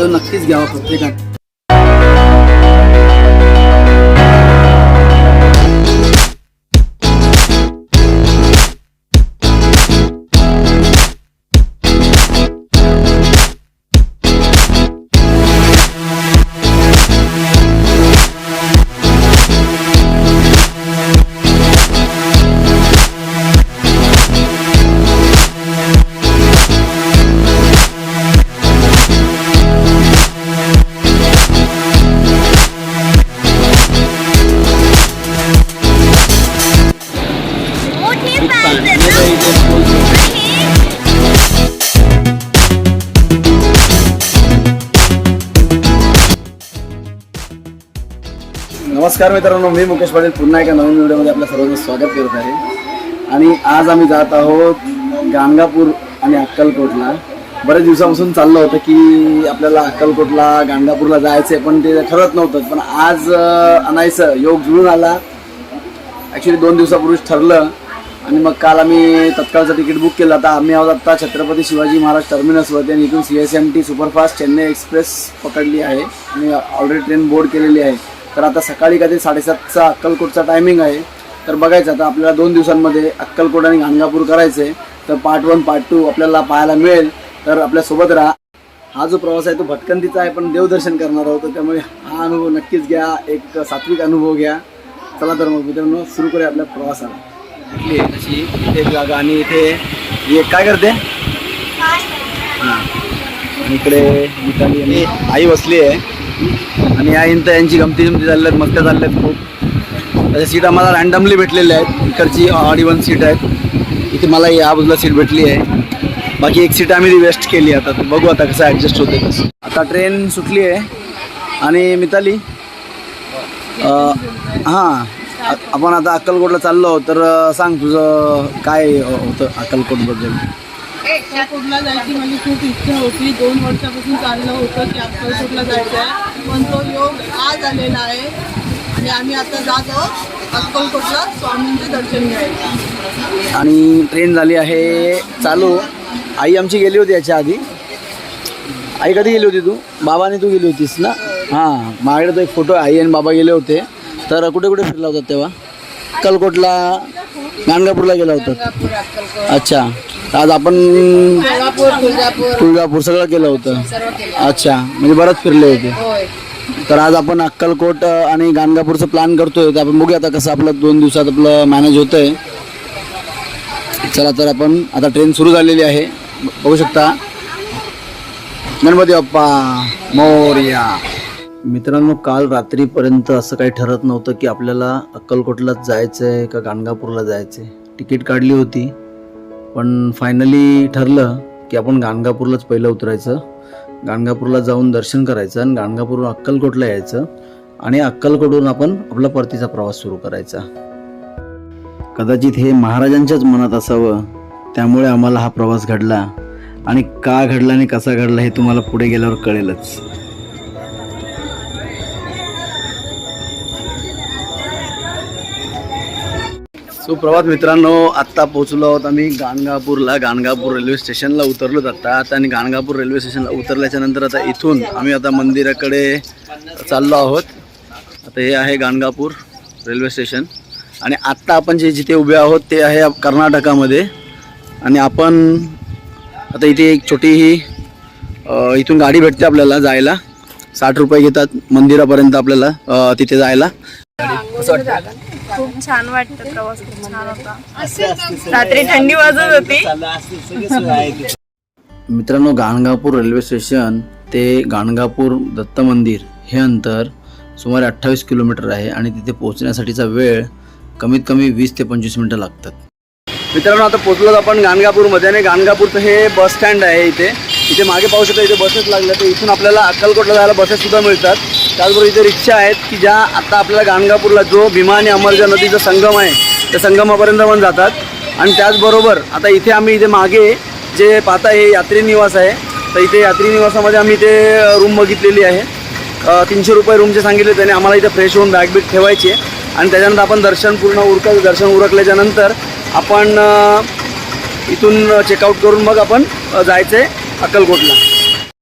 ते नक्कीच घ्यावा प्रत्येकाने नमस्कार मित्रांनो मी मुकेश पाटील पुन्हा एका नवीन व्हिडिओमध्ये आपल्या सर्वांचं स्वागत करत आहे. आणि आज आम्ही जात आहोत गाणगापूर आणि अक्कलकोटला. बऱ्याच दिवसापासून चाललं होतं की आपल्याला अक्कलकोटला गाणगापूरला जायचं आहे पण ते ठरत नव्हतं. पण आज आणायचं योग जुळून आला. ॲक्च्युली दोन दिवसापूर्वीच ठरलं. आणि मग काल आम्ही तत्काळचं तिकीट बुक केलं. आता आम्ही आहोत आत्ता छत्रपती शिवाजी महाराज टर्मिनसवरती आणि इथून C S M T superfast Chennai express पकडली आहे. आणि ऑलरेडी ट्रेन बोर्ड केलेली आहे. तर आता सकाळी कधी साडेसातचा अक्कलकोटचा टायमिंग आहे. तर बघायचं आता आपल्याला दोन दिवसांमध्ये अक्कलकोट आणि गाणगापूर करायचं. आहे तर पार्ट वन पार्ट टू आपल्याला पाहायला मिळेल. तर आपल्यासोबत राहा. हा जो प्रवास आहे तो भटकंतीचा आहे पण देवदर्शन करणार आहोत. त्यामुळे हा अनुभव नक्कीच घ्या. एक सात्विक अनुभव घ्या. चला तर मग मित्रांनो सुरू करूया आपल्या प्रवासाला. इथे एक जागा आणि इथे ही एक काय करते? हां. आणि इकडे आई बसली आहे. आणि या इंत यांची गमती जमती चालल्यात मस्त चालल्यात खूप. त्याच्या सीट आम्हाला रँडमली भेटलेल्या आहेत. इकडची ऑडी वन सीट आहेत. इथे मला या बाजूला सीट भेटली आहे. बाकी एक सीट आम्ही वेस्ट केली आता. बघू आता कसं ॲडजस्ट होते कसं. आता ट्रेन सुटली आहे. आणि मिताली हां. आपण आता अक्कलकोटला चाललो तर सांग तुझं काय होतं अक्कलकोटबद्दल? अक्कलकोटला जायची माझी खूप इच्छा होती. दोन वर्षापासून चाललं होतं की अक्कलकोटला जायचं आहे पण तो योग आज आलेला आहे. आणि आम्ही आता जात आहोत अक्कलकोटला स्वामींचे दर्शन घ्यायला. आणि ट्रेन झाली आहे चालू. आई आमची गेली होती याच्या आधी. आई कधी गेली होती तू? बाबाने तू गेली होतीस ना? हां माझ्याकडे तो एक फोटो आई आणि बाबा गेले होते. तर कुठे कुठे फिरला होता तेव्हा? अक्कलकोटला गाणगापूरला गेला होता. अच्छा. आज आपण तुळजापूर. सगळं केलं होतं. अच्छा. म्हणजे बरंच फिरले होते. तर आज आपण अक्कलकोट आणि गाणगापूरचं प्लॅन करतोय. तर आपण बघूया आता कसं आपलं दोन दिवसात आपलं मॅनेज होतंय. चला तर आपण आता ट्रेन सुरू झालेली आहे. बघू शकता. गणपती बाप्पा मोर्या. मित्रांनो काल रात्रीपर्यंत असं काही ठरत नव्हतं की आपल्याला अक्कलकोटलाच जायचं आहे का गाणगापूरला जायचं आहे तिकीट काढली होती पण फायनली ठरलं की आपण गाणगापूरलाच पहिलं उतरायचं. गाणगापूरला जाऊन दर्शन करायचं आणि गाणगापूरहून अक्कलकोटला यायचं आणि अक्कलकोटून आपण आपला परतीचा प्रवास सुरू करायचा. कदाचित हे महाराजांच्याच मनात असावं त्यामुळे आम्हाला हा प्रवास घडला. आणि का घडला आणि कसा घडला हे तुम्हाला पुढे गेल्यावर कळेलच. सुप्रभात मित्रांनो आत्ता पोहोचलो आहोत आम्ही गाणगापूरला. गाणगापूर रेल्वे स्टेशनला उतरलो आता. आता आणि गाणगापूर रेल्वे स्टेशनला उतरल्याच्या नंतर आता इथून आम्ही आता मंदिराकडे चाललो आहोत. आता हे आहे गाणगापूर रेल्वे स्टेशन. आणि आत्ता आपण जे जिथे उभे आहोत ते आहे कर्नाटकामध्ये. आणि आपण आता इथे एक छोटी ही इथून गाडी भेटते आपल्याला जायला. साठ रुपये घेतात मंदिरापर्यंत आपल्याला तिथे जायला. असं वाटतं खूप छान वाटतं प्रवास खूप छान होता. रात्री थंडी वाजत होती. मित्रांनो गाणगापूर रेल्वे स्टेशन ते गाणगापूर दत्त मंदिर हे अंतर सुमारे अठ्ठावीस किलोमीटर आहे आणि तिथे पोहोचण्यासाठीचा वेळ कमीत कमी वीस ते पंचवीस मिनटं लागतात. मित्रांनो आता पोहोचलो आपण गाणगापूरमध्ये आणि गाणगापूरचं हे बस स्टँड आहे इथे. इथे मागे पाहू शकता इथे बसेस लागल्या तर इथून आपल्याला अक्कलकोटला जायला बसेस सुद्धा मिळतात. त्याचबरोबर इथे रिक्षा आहेत की ज्या आता आपल्याला गाणगापूरला जो भीमा आणि अमरजा नदीचा संगम आहे त्या संगमापर्यंत पण जातात. आणि त्याचबरोबर आता इथे आम्ही इथे मागे जे पाहता हे यात्री निवास आहे तर इथे यात्री निवासामध्ये आम्ही इथे रूम बघितलेली आहे. तीनशे रुपये रूमचे सांगितले त्याने आम्हाला इथे फ्रेश होऊन बॅग बिग ठेवायची आहे. आणि त्याच्यानंतर आपण दर्शन पूर्ण उरकायचं दर्शन उरकल्याच्यानंतर आपण इथून चेकआउट करून मग आपण जायचं आहे अक्कलकोटला.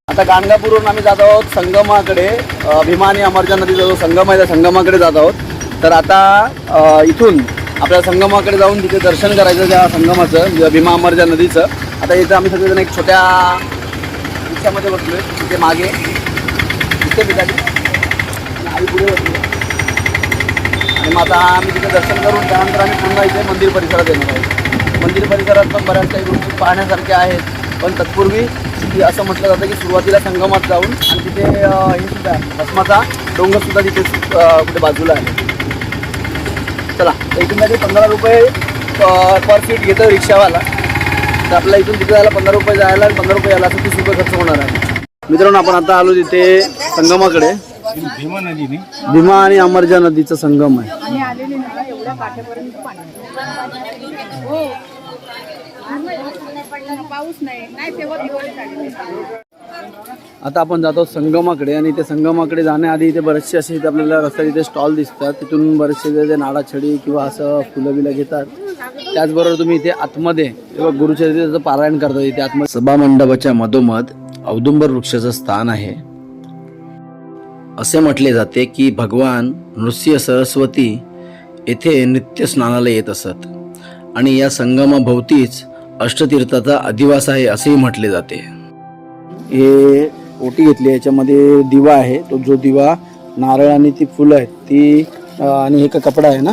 आता गाणगापूरवरून आम्ही जात आहोत संगमाकडे. अ, आणि अमरजा नदीचा जो संगम आहे त्या संगमाकडे जात आहोत. तर आता इथून आपल्या संगमाकडे जाऊन तिथे दर्शन करायचं त्या संगमाचं म्हणजे भीमा अमरजा नदीचं. आता इथं आम्ही सगळेजण एक छोट्या रिक्षामध्ये बसलो आहे तिथे मागे. तिथे बिटाली आई पुढे बसलो. आणि मग आता आम्ही तिथे दर्शन करून त्यानंतर आम्ही पुन्हा इथे मंदिर परिसरात येणार आहोत. मंदिर परिसरात पण बऱ्याच काही गोष्टी पाहण्यासारख्या आहेत पण तत्पूर्वी की असं म्हटलं जातं की सुरुवातीला संगमात जाऊन आणि तिथे हे सुद्धा भस्माचा डोंगरसुद्धा तिथे कुठे बाजूला आहे. चला इथून काहीतरी पंधरा रुपये पर सीट घेतो रिक्षावाला. तर आपल्याला इथून तिथे जायला पंधरा रुपये जायला आणि पंधरा रुपये यायला असं तीस रुपये खर्च होणार आहे. मित्रांनो आपण आता आलो तिथे संगमाकडे. भीमा नदीने भीमा आणि अमरजा नदीचा संगम आहे. आलेले ना एवढ्या काठेपर्यंत पाणी पाऊस नाही. नाही तेव्हा दिवाळी झाली आता आपण जातो संगमाकडे आणि ते संगमाकडे जाण्याआधी इथे बरेचसे असे इथे आपल्याला रस्त्यात इथे स्टॉल दिसतात. तिथून बरेचसे जे- जे नाडाछडी किंवा असं फुलं बिलं घेतात. त्याचबरोबर तुम्ही इथे आतमध्ये किंवा गुरुचरित्राचं पारायण करता इथे आतमध्ये. सभा मंडपाच्या मधोमध औदुंबर वृक्षाचं स्थान आहे. असे म्हटले जाते की भगवान नृसिंह सरस्वती येथे नित्य स्नानाला येत असत. आणि या संगमाभोवतीच अष्टतीर्थाचा अधिवास आहे असेही म्हटले जाते. हे ओटी घेतली याच्यामध्ये दिवा आहे. तो जो दिवा नारळ आणि ती फुलं आहेत ती आणि एक कपडा आहे ना?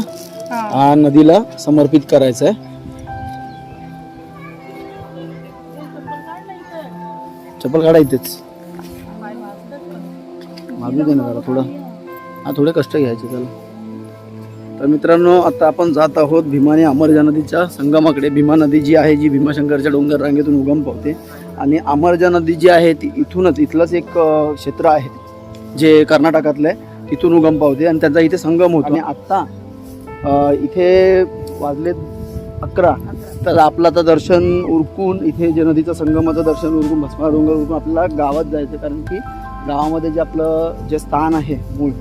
हा. नदीला समर्पित करायचा आहे चप्पल काढा इथेच. मागू दे ना जरा थोडं. हा थोडे कष्ट घ्यायचे त्याला. तर मित्रांनो आता आपण जात आहोत भीमाने अमरजा नदीच्या संगमाकडे. भीमा नदी जी आहे जी भीमाशंकरच्या डोंगर रांगेतून उगम पावते. आणि अमरजा नदी जी आहे ती इथूनच इथलंच एक क्षेत्र आहे जे कर्नाटकातलं आहे. तिथून उगम पावते आणि त्यांचा इथे संगम होतो. आणि आत्ता इथे वाजले अकरा. तर आपलं आता दर्शन उरकून इथे जे नदीचं संगमाचं दर्शन उरकून भस्मा डोंगर उरकून आपल्याला गावात जायचं कारण की गावामध्ये जे आपलं जे स्थान आहे मूळ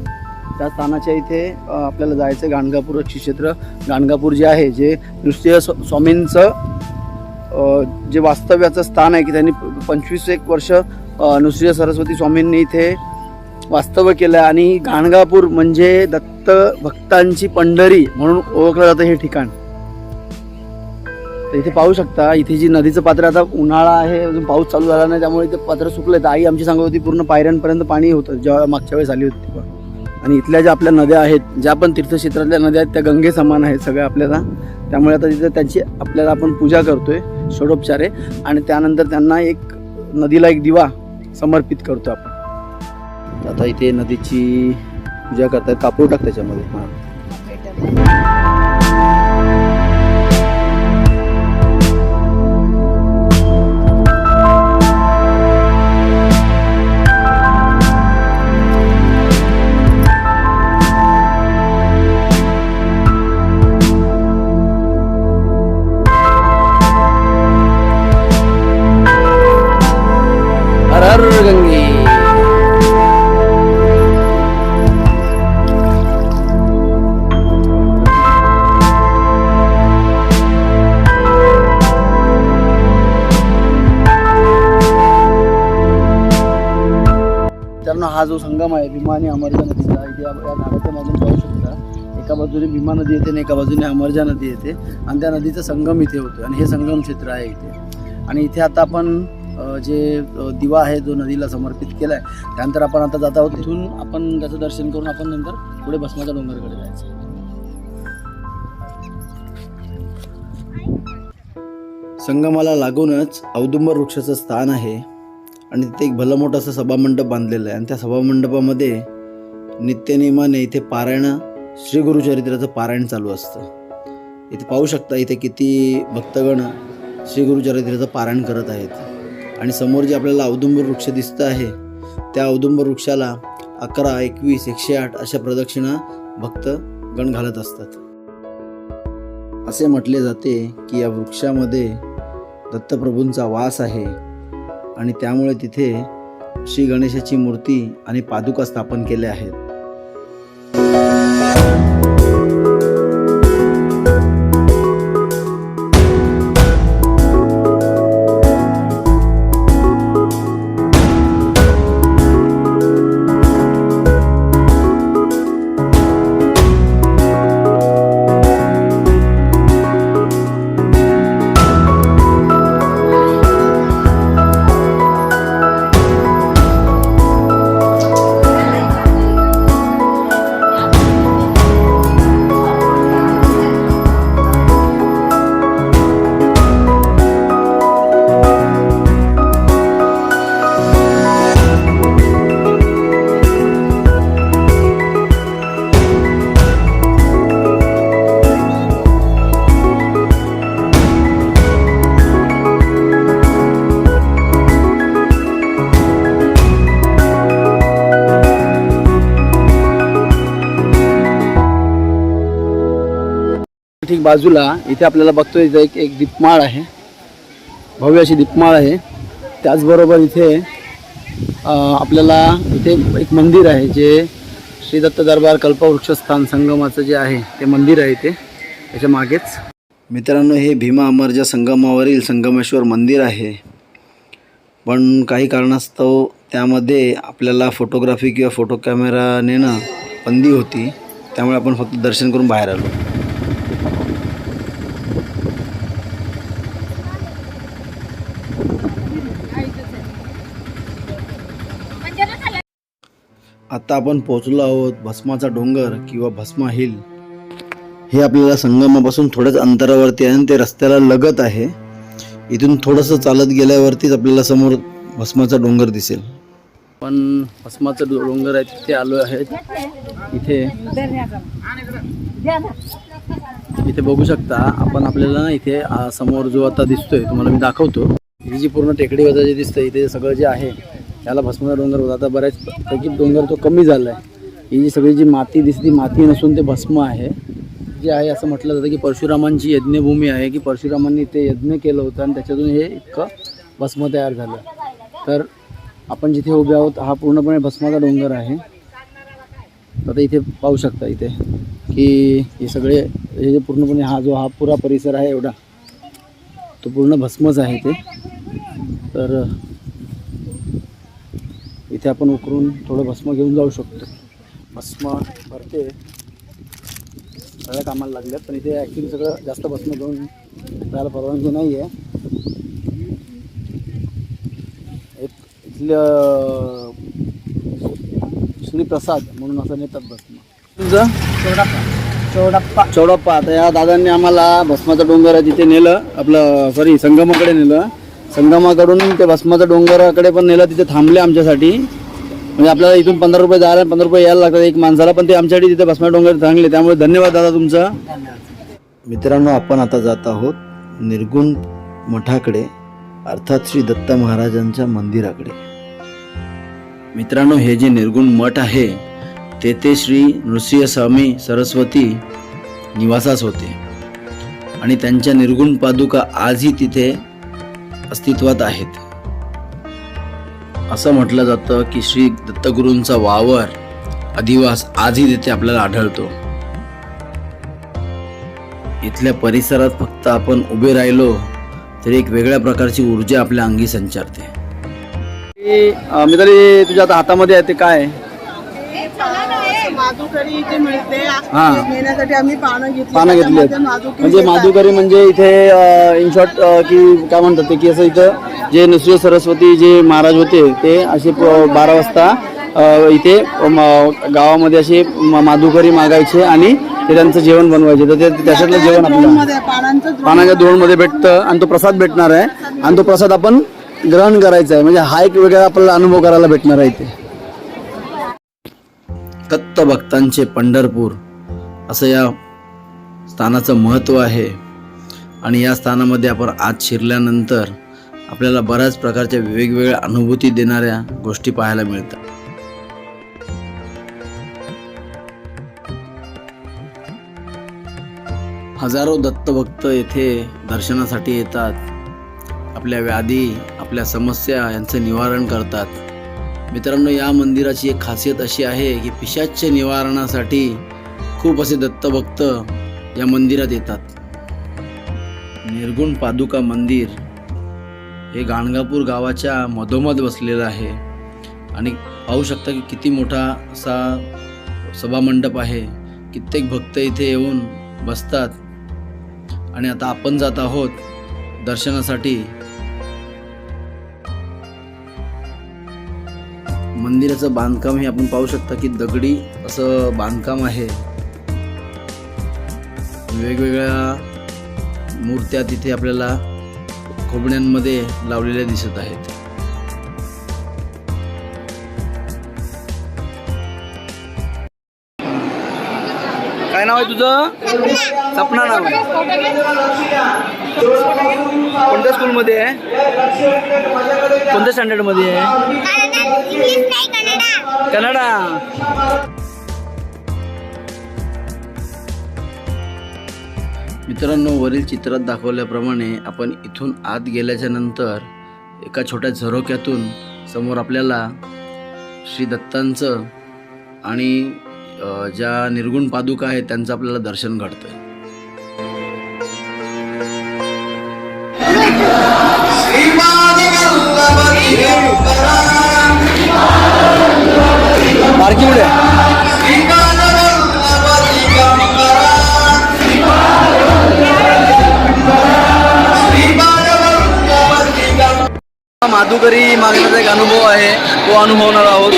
त्या स्थानाच्या इथे आपल्याला जायचं गाणगापूर क्षेत्र. गाणगापूर जे आहे जे नृसिंह स्वामींचं जे वास्तव्याचं स्थान आहे की त्यांनी पंचवीस एक वर्ष नृसिंह सरस्वती स्वामींनी इथे वास्तव्य केलं आहे. आणि गाणगापूर म्हणजे दत्त भक्तांची पंढरी म्हणून ओळखलं जातं हे ठिकाण. तर इथे पाहू शकता इथे जी नदीचं पात्र आता उन्हाळा आहे अजून पाऊस चालू झाला नाही त्यामुळे इथे पात्र सुकलं तर आई आमची सांगत होती पूर्ण पायऱ्यांपर्यंत पाणी होतं जेव्हा मागच्या वेळेस आली होती तेव्हा. आणि इथल्या ज्या आपल्या नद्या आहेत ज्या पण तीर्थक्षेत्रातल्या नद्या आहेत त्या गंगे समान आहेत सगळ्या आपल्याला. त्यामुळे आता तिथं त्यांची आपल्याला आपण पूजा करतोय षोडोपचारे. आणि त्यानंतर त्यांना एक नदीला एक दिवा समर्पित करतो आपण. आता इथे नदीची पूजा करतात कापूर टाक त्याच्यामध्ये. हां. संगम आहे. भीमा आणि अमरजा नदीचा इथे या झाडाच्या मागून पाहू शकता. एका बाजूने भीमा नदी येते आणि एका बाजूने अमरजा नदी येते. आणि त्या नदीचा संगम इथे होतो. आणि हे संगम क्षेत्र आहे इथे. आणि इथे आता आपण जे दिवा आहे जो नदीला समर्पित केला आहे त्यानंतर आपण आता जात आहोत. तिथून आपण त्याचं दर्शन करून आपण नंतर पुढे भस्माच्या डोंगरकडे जायचं. संगमाला लागूनच औदुंबर वृक्षाचं स्थान आहे. आणि तिथे एक भलं मोठं असं सभामंडप बांधलेलं आहे. आणि त्या सभामंडपामध्ये नित्यनियमाने इथे पारायण श्रीगुरुचरित्राचं पारायण चालू असतं. इथे पाहू शकता इथे किती भक्तगण श्रीगुरुचरित्राचं पारायण करत आहेत. आणि समोर जे आपल्याला औदुंबर वृक्ष दिसतं आहे त्या औदुंबर वृक्षाला अकरा एकवीस एकशे आठ अशा प्रदक्षिणा भक्त गण घालत असतात. असे म्हटले जाते की या वृक्षामध्ये दत्तप्रभूंचा वास आहे. आणि त्यामुळे तिथे श्री गणेशाची मूर्ती आणि पादुका स्थापन केल्या आहेत. बाजूला इथे आपल्याला बघतोय इथे एक एक दीपमाळ आहे. भव्य अशी दीपमाळ आहे. त्याचबरोबर इथे आपल्याला इथे एक मंदिर आहे जे श्री दत्त दरबार कल्पवृक्षस्थान संगमाचं जे आहे ते मंदिर आहे इथे. त्याच्या मागेच. मित्रांनो हे भीमा अमरजा संगमावरील संगमेश्वर मंदिर आहे. पण काही कारणास्तव त्यामध्ये आपल्याला फोटोग्राफी किंवा फोटो कॅमेरा नेणं बंदी होती. त्यामुळे आपण फक्त दर्शन करून बाहेर आलो. आता आपण पोचलो आहोत भस्माचा डोंगर किंवा भस्मा हिल. हे आपल्याला संगमापासून थोड्याच अंतरावरती आहे आणि ते रस्त्याला लगत आहे. इथून थोडंसं चालत गेल्यावरतीच आपल्याला समोर भस्माचा डोंगर दिसेल. पण भस्माचा डोंगर आहे तिथे आलो आहेत इथे. इथे बघू शकता आपण आपल्याला ना इथे समोर जो आता दिसतोय तुम्हाला मी दाखवतो. ही जी पूर्ण टेकडी वजा जे दिसतंय इथे सगळं जे आहे याला भस्माचा डोंगर होता आता बऱ्याच पैकी डोंगर तो कमी झाला आहे ही जी सगळी जी माती दिसती माती नसून ते भस्म आहे. जे आहे असं म्हटलं जातं की परशुरामांची यज्ञभूमी आहे की परशुरामांनी ते यज्ञ केलं होतं आणि त्याच्यातून हे इतकं भस्म तयार झालं. तर आपण जिथे उभे आहोत हा पूर्णपणे भस्माचा डोंगर आहे. आता इथे पाहू शकता इथे की हे सगळे हे जे पूर्णपणे हा जो हा पुरा परिसर आहे एवढा तो पूर्ण भस्मच आहे ते तर इथे आपण उकरून थोडं भस्म घेऊन जाऊ शकतो. भस्म भरते. सगळ्या कामाला लागल्यात पण इथे ॲक्च्युली सगळं जास्त भस्म घेऊन जायला परवानगी नाही आहे एक इथलं श्रीप्रसाद म्हणून असं नेतात भस्म. तुझं चौडप्पा. चौडप्पा. आता या दादांनी आम्हाला भस्माचा डोंगर आहे तिथे नेलं आपलं सॉरी संगमाकडे नेलं. संगमाकडून ते भस्माच्या डोंगराकडे पण नेलं तिथे थांबले आमच्यासाठी. म्हणजे आपल्याला इथून पंधरा रुपये जायला पंधरा रुपये यायला लागतात एक माणसाला पण ते आमच्यासाठी तिथे भस्मा डोंगर थांबले. त्यामुळे धन्यवाद दादा तुमचा. मित्रांनो आपण आता जात आहोत निर्गुण मठाकडे अर्थात श्री दत्त महाराजांच्या मंदिराकडे. मित्रांनो हे जे निर्गुण मठ आहे तेथे श्री नृसिंह स्वामी सरस्वती निवासास होते. आणि त्यांच्या निर्गुण पादुका आजही तिथे अस्तित्वात आहेत. असं म्हटलं जातं की श्री दत्तगुरूंचा वावर अधिवास आजही तिथे आपल्याला आढळतो. इथल्या परिसरात फक्त आपण उभे राहिलो तरी एक वेगळ्या प्रकारची ऊर्जा आपल्या अंगी संचारते. मित्रांनो तुझ्या आता हातामध्ये आहे ते काय? माधुकरी इथे मिळते. हा. नेण्यासाठी आम्ही पानं घेतली. पानं घेतली आहेत. त्याच्यामध्ये माधुकरी म्हणजे देतात. माधुकरी म्हणजे इथे इन शॉर्ट की काय म्हणतात ते की असं इथं जे नृसिंह सरस्वती जे महाराज होते ते असे प- बारा वाजता अ, इथे म- गावामध्ये असे म- माधुकरी मागायचे आणि ते त्यांचं जेवण बनवायचे. तर ते त्याच्यातलं जेवण आपल्याला द्रोणमध्ये पानांचं द्रोण पानाच्या दोनमध्ये भेटतं आणि तो प्रसाद भेटणार आहे. आणि तो प्रसाद आपण ग्रहण करायचा आहे. म्हणजे हा एक वेगळा आपल्याला अनुभव करायला भेटणार आहे इथे. दत्त भक्तांचे पंढरपूर असं या स्थानाचं महत्त्व आहे. आणि या स्थानामध्ये आपण आत शिरल्यानंतर आपल्याला बऱ्याच प्रकारच्या वेगवेगळ्या अनुभूती देणाऱ्या गोष्टी पाहायला मिळतात. हजारो दत्तभक्त येथे दर्शनासाठी येतात. आपल्या व्याधी आपल्या समस्या यांचं निवारण करतात. मित्रांनो या मंदिराची एक खासियत अशी आहे की पिशाच्य निवारणासाठी खूप असे दत्तभक्त या मंदिरात येतात. निर्गुण पादुका मंदिर हे गाणगापूर गावाच्या मधोमध बसलेलं आहे. आणि पाहू शकता की किती मोठा असा सभामंडप आहे. कित्येक भक्त इथे येऊन बसतात. आणि आता आपण जात आहोत दर्शनासाठी. मंदिराचं बांधकाम हे आपण पाहू शकता की दगडी असं बांधकाम आहे. वेगवेगळ्या मूर्त्या तिथे आपल्याला खोबण्यांमध्ये लावलेल्या दिसत आहेत. काय नाव आहे तुझं? सपना नाव आहे. कोणत्या स्कूलमध्ये आहे? कोणत्या स्टँडर्डमध्ये आहे? कन्नडा. मित्रांनो वरील चित्रात दाखवल्याप्रमाणे आपण इथून आत गेल्याच्यानंतर एका छोट्या झरोक्यातून समोर आपल्याला श्री दत्तांचं आणि ज्या निर्गुण पादुका आहेत त्यांचं आपल्याला दर्शन घडतं बारकी पुढे माधुकरी मागण्याचा एक अनुभव आहे तो अनुभवणार आहोत.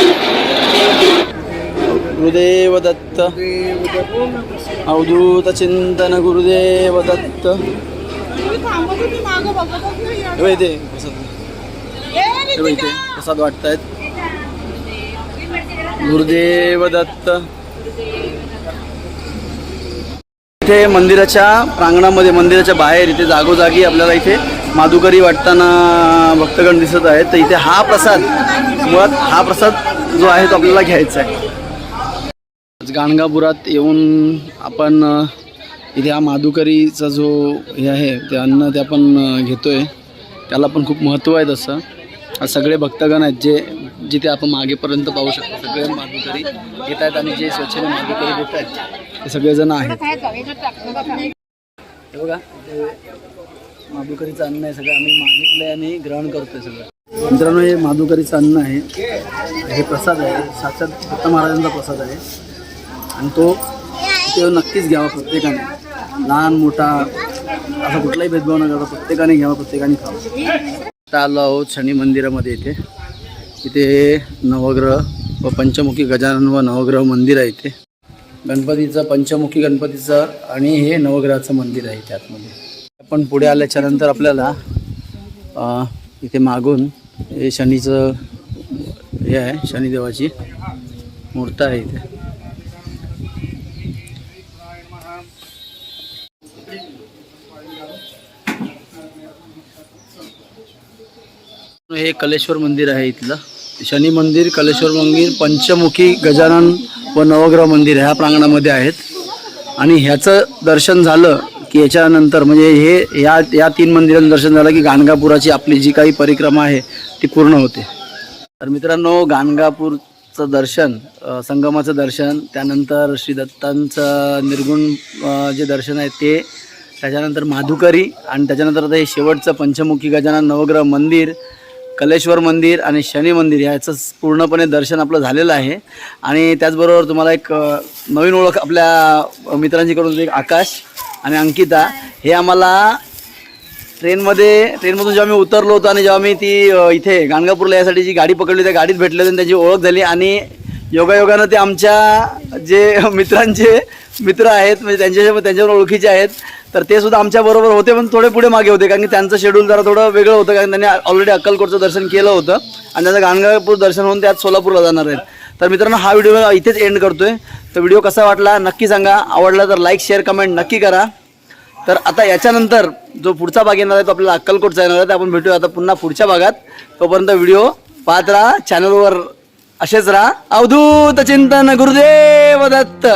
गुरुदेव दत्त अवधूत चिंतन गुरुदेव दत्त ते प्रसाद वाटत आहेत गुरुदेव दत्त. इथे मंदिराच्या प्रांगणामध्ये मंदिराच्या बाहेर इथे जागोजागी आपल्याला इथे माधुकरी वाटताना भक्तगण दिसत आहेत. तर इथे हा प्रसाद मुळात हा प्रसाद जो आहे तो आपल्याला घ्यायचा आहे. आज गाणगापुरात येऊन आपण इथे हा माधुकरीचा जो हे आहे ते अन्न ते आपण घेतो घेतोय. त्याला पण खूप महत्त्व आहे तसं. सगळे भक्तगण आहेत जे जिथे आपण मागेपर्यंत पाहू शकतो सगळे माधुकरी घेत आहेत आणि जे स्वच्छने माधुकरी देत आहेत ते सगळेजण आहेत. हे बघा माधुकरीचं अन्न आहे सगळं. आम्ही मागितलंय आणि ग्रहण करतोय सगळं. मित्रांनो हे माधुकरीचं अन्न आहे. हे प्रसाद आहे. साक्षात दत्त महाराजांचा प्रसाद आहे. आणि तो तो नक्कीच घ्यावा प्रत्येकाने. लहान मोठा असा कुठलाही भेदभाव न करता प्रत्येकाने घ्यावा प्रत्येकाने खावा. आता आलो आहोत शनी मंदिरामध्ये इथे. इथे नवग्रह व पंचमुखी गजानन व नवग्रह मंदिर आहे इथे. गणपतीचं पंचमुखी गणपतीचं आणि हे नवग्रहाचं मंदिर आहे त्यातमध्ये. आपण पुढे आल्याच्यानंतर आपल्याला इथे मागून हे शनीचं हे आहे शनिदेवाची मूर्त आहे इथे. हे कलेश्वर मंदिर आहे इथलं. शनी मंदिर कलेश्वर मंदिर पंचमुखी गजानन व नवग्रह मंदिर ह्या प्रांगणामध्ये आहेत. आणि ह्याचं दर्शन झालं की याच्यानंतर म्हणजे हे या या तीन मंदिरांचं दर्शन झालं की गाणगापुराची आपली जी काही परिक्रमा आहे ती पूर्ण होते. तर मित्रांनो गाणगापूरचं दर्शन संगमाचं दर्शन त्यानंतर श्री दत्तांचं निर्गुण जे दर्शन आहे ते त्याच्यानंतर माधुकरी आणि त्याच्यानंतर आता हे शेवटचं पंचमुखी गजानन नवग्रह मंदिर कलेश्वर मंदिर आणि शनी मंदिर ह्याचं पूर्णपणे दर्शन आपलं झालेलं आहे आणि त्याचबरोबर तुम्हाला एक नवीन ओळख आपल्या मित्रांची करून देतो. एक आकाश आणि अंकिता हे आम्हाला ट्रेनमध्ये ट्रेनमधून जेव्हा मी उतरलो होतो आणि जेव्हा मी ती इथे गाणगापूरला यासाठी जी गाडी पकडली त्या गाडीत भेटले होते आणि त्याची ओळख झाली आणि योगायोगानं ते आमच्या जे मित्रांचे मित्र आहेत म्हणजे त्यांच्याशी त्यांच्यावर ओळखीचे आहेत तर ते सुद्धा आमच्याबरोबर होते पण थोडे पुढे मागे होते कारण की त्यांचं शेड्यूल जरा थोडं वेगळं होतं कारण त्यांनी ऑलरेडी अक्कलकोटचं दर्शन केलं होतं आणि त्यांचं गाणगापूर दर्शन होऊन ते आज सोलापूरला जाणार आहेत. तर मित्रांनो हा व्हिडिओ इथेच एंड करतोय. तर व्हिडिओ कसा वाटला नक्की सांगा आवडला तर लाईक शेअर कमेंट नक्की करा. तर आता याच्यानंतर जो पुढचा भाग येणार आहे तो आपल्याला अक्कलकोटचा येणार आहे तर आपण भेटूया आता पुन्हा पुढच्या भागात. तोपर्यंत व्हिडिओ पाहत राहा चॅनलवर असेच राहा. अवधूत चिंतन गुरुदेव दत्त!